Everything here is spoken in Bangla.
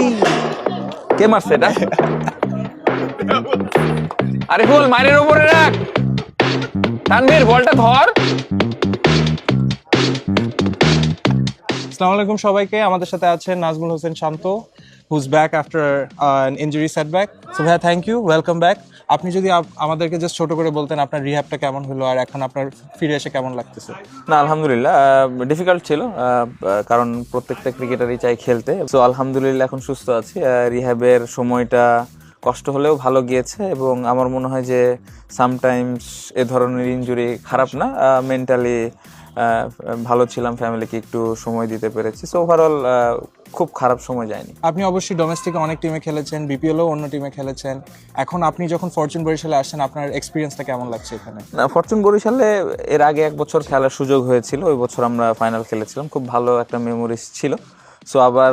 এই, কে মারছে এটা? আরে ফুল মাইনের উপরে রাখ। তানভীর, বলটা ধর। আসসালামু আলাইকুম সবাইকে, আমাদের সাথে আছেন Najmul Hossain Shanto who's back after injury set setback so ভাইয়া থ্যাংক ইউ ওয়েলকাম ব্যাক আপনি যদি আমাদেরকে জাস্ট ছোট করে বলতেন আপনার রিহ্যাবটা কেমন হলো আর এখন আপনার ফিরে এসে কেমন লাগতেছে? না, আলহামদুলিল্লাহ ডিফিকাল্ট ছিল কারণ প্রত্যেকটা ক্রিকেটারই চাই খেলতে। সো আলহামদুলিল্লাহ, এখন সুস্থ আছি। রিহ্যাবের সময়টা কষ্ট হলেও ভালো গিয়েছে এবং আমার মনে হয় যে সামটাইমস এ ধরনের ইনজুরি খারাপ না মেন্টালি ভালো ছিলাম ফ্যামিলিকে একটু সময় দিতে পেরেছি। সো ওভারঅল খুব খারাপ সময় যায়নি। আপনি অবশ্যই ডোমেস্টিকে অনেক টিমে খেলেছেন বিপিএলও অন্য টিমে খেলেছেন। এখন আপনি যখন ফরচুন বরিশালে আসেন আপনার এক্সপিরিয়েন্সটা কেমন লাগছে এখানে? না ফরচুন বরিশালে এর আগে এক বছর খেলার সুযোগ হয়েছিল ওই বছর আমরা ফাইনাল খেলেছিলাম। খুব ভালো একটা মেমোরিজ ছিল। সো আবার